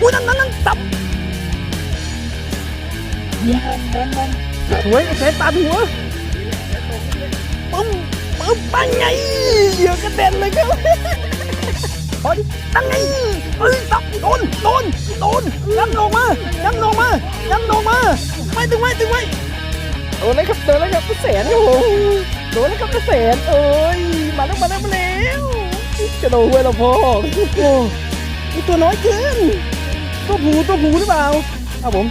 อุ้ยนั่นนั่นนั่นตับสวยไอ้แสนปาดหัวปึ้มปึ้มปังไงเหยื่อกระเด็นเลยครับโอ้ยตั้งไงเอ้ยตับโดนโดนโดนยันลงมายันลงมายันลงมาไม่ถึงไว้ถึงไว้โดนแล้วครับโดนแล้วครับเป็นแสนโอ้โหโดนแล้วครับเป็นแสนเอ้ยมาแล้วมาแล้วมาแล้วจะโดนห้วยเราพ่อโอ้นี่ตัวน้อยเกิน ตัวผูตัวผูหรือเปล่าครับผม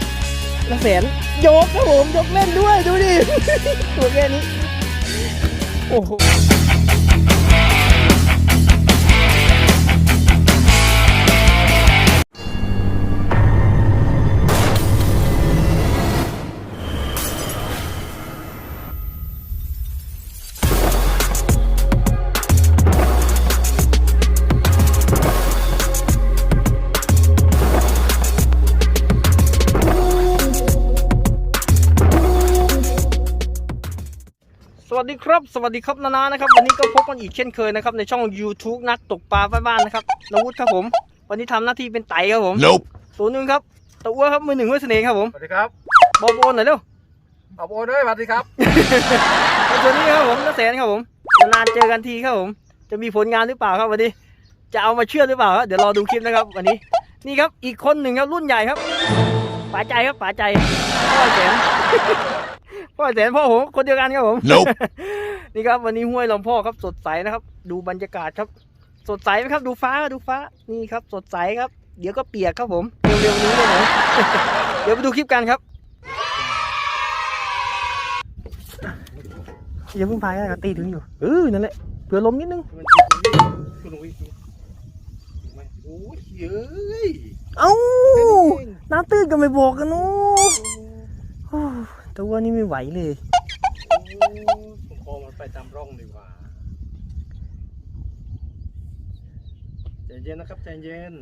กระแสนยกครับผมยกเล่นด้วยดูดิ ตัวแค่นี้ โอ้โห ดีครับสวัสดีครับนานานะครับวันนี้ก็พบกันอีกเช่นเคยนะครับในช่อง YouTube นักตกปลาบ้านๆนะครับนวุฒิครับผม วันนี้ทำหน้าที่เป็นไต่ครับผม Nope. ตัวหนึ่งครับตัวอ้วนครับมือหนึ่งห้วยเสน่ห์ครับผมสวัสดีครับบอลโอนหน่อยเร็วเอาโอนด้วยสวัสดีครับแล้วตัวนี้ครับผมนักแสนครับผมนานๆเจอกันทีครับผม จะมีผลงานหรือเปล่าครับวันนี้ จะเอามาเชื่อหรือเปล่าครับเดี๋ยวรอดูคลิปนะครับวันนี้นี่ครับอีกคนหนึ่งครับรุ่นใหญ่ครับป๋าใจครับป๋าใจพ่อแสน พ่อแสนพ่อผมคนเดียวกันครับผม Nope. นี่ครับวันนี้ห้วยลำพ่อครับสดใสนะครับ ดูบรรยากาศครับ สดใสไหมครับ ดูฟ้าดูฟ้านี่ครับ สดใสครับ เดี๋ยวก็เปียกครับผมเร็วๆนี้เลยผมเดี๋ยวไปดูคลิปกันครับอย่าเพิ่งพายนะครับตีถึงอยู่เออนั่นแหละเผื่อลมนิดนึงคุณอุ้ยโอ้ยเย้ยเอ้าน้ำตื้นก็ไม่บอกกันนู้โอ้ ตัวนี้ไม่ไหวเลยผมคอมันไปตามร่องดีกว่าใจเย็นนะครับใจเย็น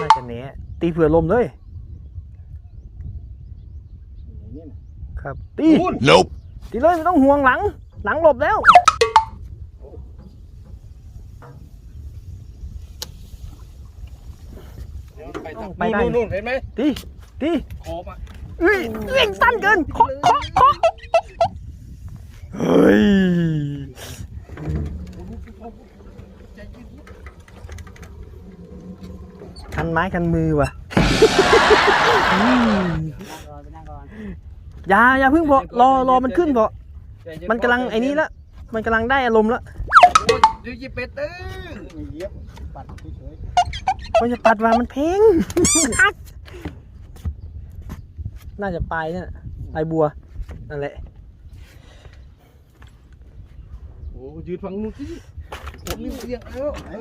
น่าจะแหนะตีเผื่อลมเลยนี่นะครับตี Nope. ตีเลยไม่ต้องห่วงหลัง หลังหลบแล้วไปตามไปได้นู่นๆเห็นไหมตีตีคอมา เอ้ยเร่งสั้นเกินเคาะเคาะเคาะเฮ้ยคันไม้คันมือว่ะอย่าอย่าเพิ่งบอรอรอมันขึ้นบอมันกำลังไอ้นี้ละ มันกำลังได้อารมณ์ละดี๋ยวหยิบเป็ดเอ้ยเย็บปัดเฉยมันจะปัดว่ามันเพลง น่าจะปลายเนี่ยปลายบัวนั่นแหละโอ้ยืนฟังนู้นสิผมนี่เสียงแล้วเอ้ย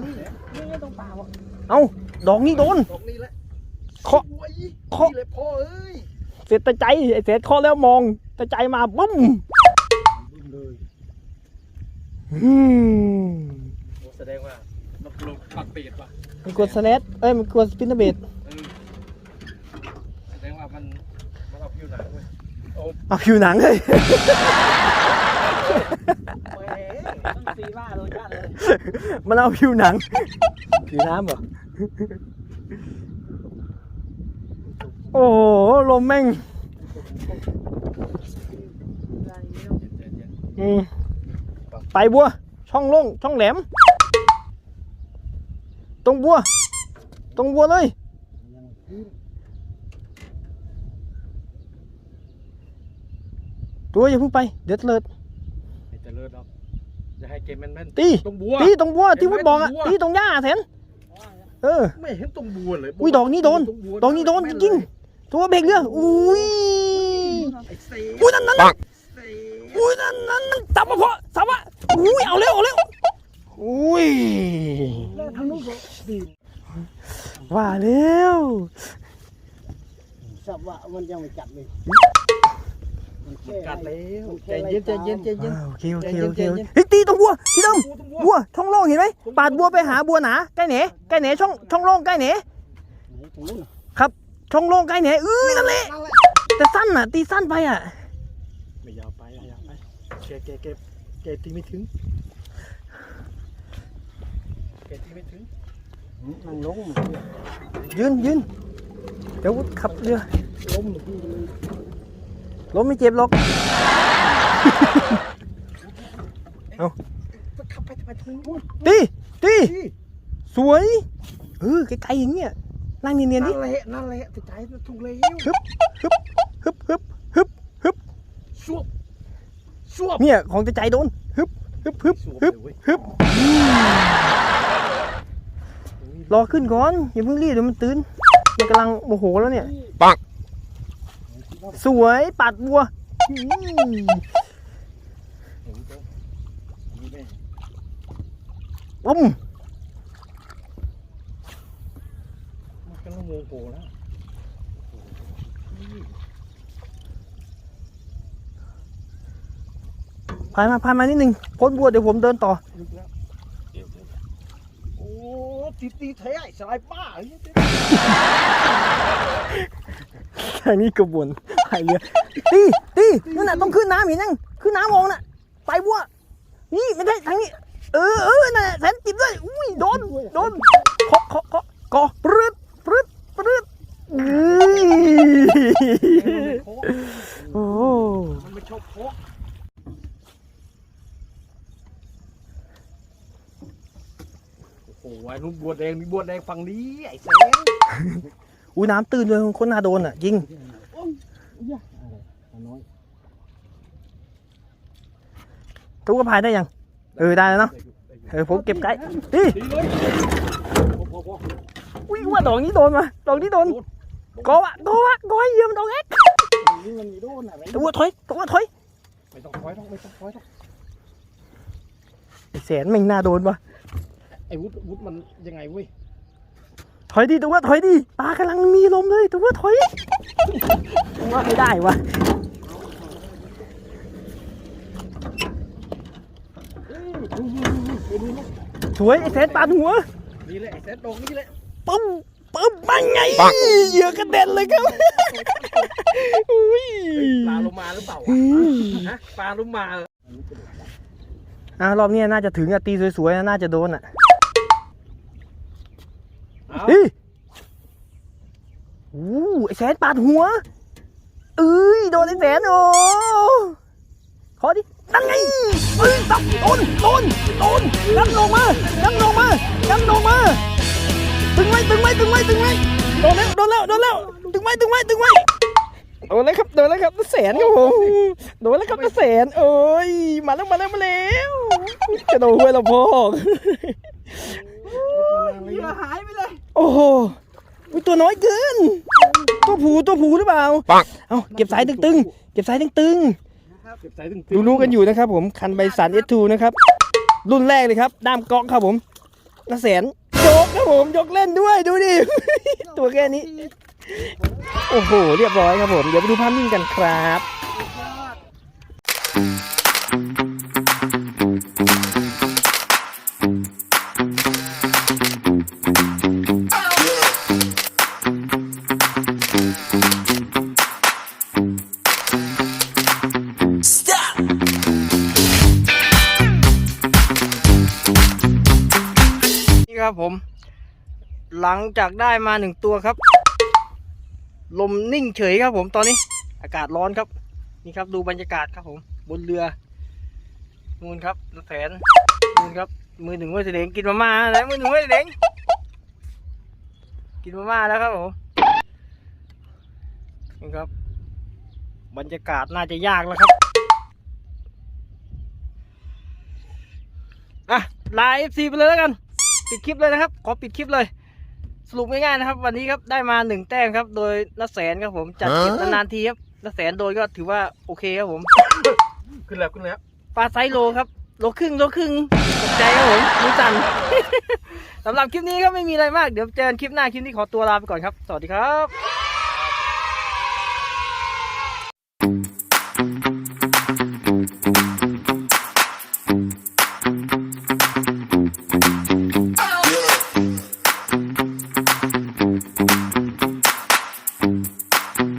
เอ้าดอกนี้โดนตรงนี้แหละเคาะโอ้ยเคาะนี่เลยพ่อเอ้ยเสร็จแต่ใจไอ้เสร็จเคาะแล้วมองแต่ใจมาบึ้มเลยอืมโอ้แสดงว่ามันลงปักเป็ดว่ะมันกดสแลดเอ้ยมันกดสปินเนอร์เบด เออแสดงว่ามันมันเอาผิวหนังเว้ยโอ้ เอาผิวหนังเลยแหมต้องซีว่าโดนชาติเลยมันเอาผิวหนัง ผิวน้ำเหรอ โอ้โห ลมแม่งอืมไปบัว ช่องโล่งช่องแหลม ตรงบัว ตรงบัวเลย ตัวอย่าเพิ่งไป เดี๋ยวเลิดไม่เจะเลิศหรอกจะให้เกมแม่นตีๆตรงบัว ตีตรงบัวที่พุทธบอกอะตรงบัวตีตรงหญ้าแทนเออ ไม่เห็นตรงบัวเลยอุ้ยดอกนี้โดนตรงบัวดอกนี้โดนจริงๆตัวเบรกเรืออุ้ยไอ้เซ่อุ้ยนั่นนั่นปังเซ่อุ้ยนั่นนั่นนั่นสับมาเพาะสับมาอุ้ยเอาเร็วเอาเร็วอุ้ยแล้วทางนู้นก็ดีว่าเร็วสับว่ามันยังไม่จับเลย มันแค่กัดแล้วมันใจแค่เย็นใจเย็นใจเย็น โอเคโอเคใจเย็โอนเคใจโอเย็เคนเฮ้ยตีตรงบัวที่เดิมตรงบัวบัวช่องโล่งเห็นไหมปาดบัวไปหาบัวหนาใกล้เหนใกล้เหนช่องช่องโล่งใกล้เหนไหนตรงนู้นน่ะช่องโล่งใกล้เหนเอ้ยนั่นแหละแต่สั้นอะ ตีสั้นไปอะไม่ยาวไปไม่ยาวไปแกแกแกแกตีไม่ถึงแกตีไม่ถึงนั่งลงยืนยืนเดี๋ยวขับเรือล้มหรือพี่เลยล้มไม่เจ็บหรอกจะขับไปทำไมทุ่งนู้นตีตีพี่สวยเออไกลๆอย่างเงี้ยนั่งเนียนๆดินั่นแหละนั่นแหละติดใจถูกเลยฮึบฮึบฮึบฮึบฮึบฮึบสวบสวบเนี่ยของจะใจโดนฮึบฮึบฮึบฮึบฮึบอืมรอขึ้นก่อนอย่าเพิ่งรีบเดี๋ยวมันตื่นมันกำลังโมโหแล้วเนี่ย สวยปัดบัวอืมปุ้มมันกำลังโมโหแล้วพายมาพายมานิดนึงพ้นบัวเดี๋ยวผมเดินต่อลึกแล้วโอ้ตีตีแท้ไอ้สายป้าเฮ้ย ทางนี้กระบวนพายเรือตีตีนั่นน่ะต้องขึ้นน้ำเห็นยังขึ้นน้ำมองน่ะไปบัวนี่ไม่ได้ทางนี้ เออเออนั่นะแสนจิบด้วยอุ้ยโดนโดนเคาะเคาะเคาะกอปรืดปรืดปรืดอื้อโอ้มันไม่ชอบโคกโอ้โหไอ้นุ่มบัวแดงมีบัวแดงฝั่งนี้ไอ้แสง อุ้ยน้ำตื้นเลยคนน่าโดนอะจริงทุกก็พายได้ยัง เออได้แล้วเนาะ เออผมเก็บไกด์ดิอุ้ยว่าดอกนี้โดนมาดอกนี้โดนกอวะกอวะกอให้เยี่ยมดอกเอ็กนี่มันมีโดนอะตัวถอยตัวถอยไม่ต้องถอยต้องไม่ต้องถอยต้องแสนม่งน่าโดนวะไอ้วุฒวุฒมันยังไงเว้ย ถอยดิตัวถอยดิปลากำลังมีลมเลยตัวถอยว่าไม่ได้วะสวยไอ้แสนปาดหัวนี่แหละไอ้แสนดอกนี่แหละปึ้มปึ้มปังไงเหยื่อกระเด็นเลยครับอุ้ยปลาลงมาหรือเปล่าอืมฮะปลาลงมาอ่ารอบนี้น่าจะถึงอะตีสวยๆน่าจะโดนอะเอาเฮ้ยอู้ไอ้แสนปาดหัวเอ้ยโดนไอ้แสนโอ้ขอดินั่นไงเอ้ยตับโดนโดนโดนยับลงมายับลงมายับลงมาตึงไว้ตึงไว้ตึงไว้ตึงไว้โดนแล้วโดนแล้วโดนแล้วตึงไว้ตึงไว้ตึงไว้โดนแล้วครับโดนแล้วครับแสนครับผมโดนแล้วครับแสนเอ้ยมาแล้วมาแล้วมาแล้วจะโดนห้วยละพอกเหยื่อหายไปเลย โอ้โหอุ๊ยตัวน้อยเกิน ตัวผูตัวผูหรือเปล่า ปังเอาเก็บสายตึงๆ เก็บสายตึงเก็บสายตึงๆ รู้ๆกันอยู่นะครับผม คันใบสัน S2 นะครับ รุ่นแรกเลยครับ ด้ามก๊อกครับผมกระแสนยกครับผม ยกเล่นด้วย ดูดิ ตัวแค่นี้ โอ้โห เรียบร้อยครับผม เดี๋ยวไปดูภาพนิ่งกันครับนี่ ครับผม หลังจากได้มาหนึ่งตัวครับ ลมนิ่งเฉยครับผมตอนนี้ อากาศร้อนครับ นี่ครับดูบรรยากาศครับผม บนเรือนู่นครับแสนนู่นครับ มือหนึ่งมือเสดงกินมาม่าแล้วมือหนึ่งมือเสดงกินมาม่าแล้วครับผมนี่ครับ บรรยากาศน่าจะยากแล้วครับอะลาเอฟซีไปเลยแล้วกัน ปิดคลิปเลยนะครับ ขอปิดคลิปเลย สรุปง่ายๆนะครับ วันนี้ครับได้มาหนึ่งแต้มครับ โดยนักแสนครับผมจัดเก็บนานๆทีครับนักแสนโดยก็ถือว่าโอเคครับผมขึ้นแล้วขึ้นแล้วปลาไซส์โลครับโลครึ่งโลครึ่งตกใจครับผมมือสั่นสำหรับคลิปนี้ก็ไม่มีอะไรมากเดี๋ยวเจอกันคลิปหน้าคลิปนี้ขอตัวลาไปก่อนครับ สวัสดีครับ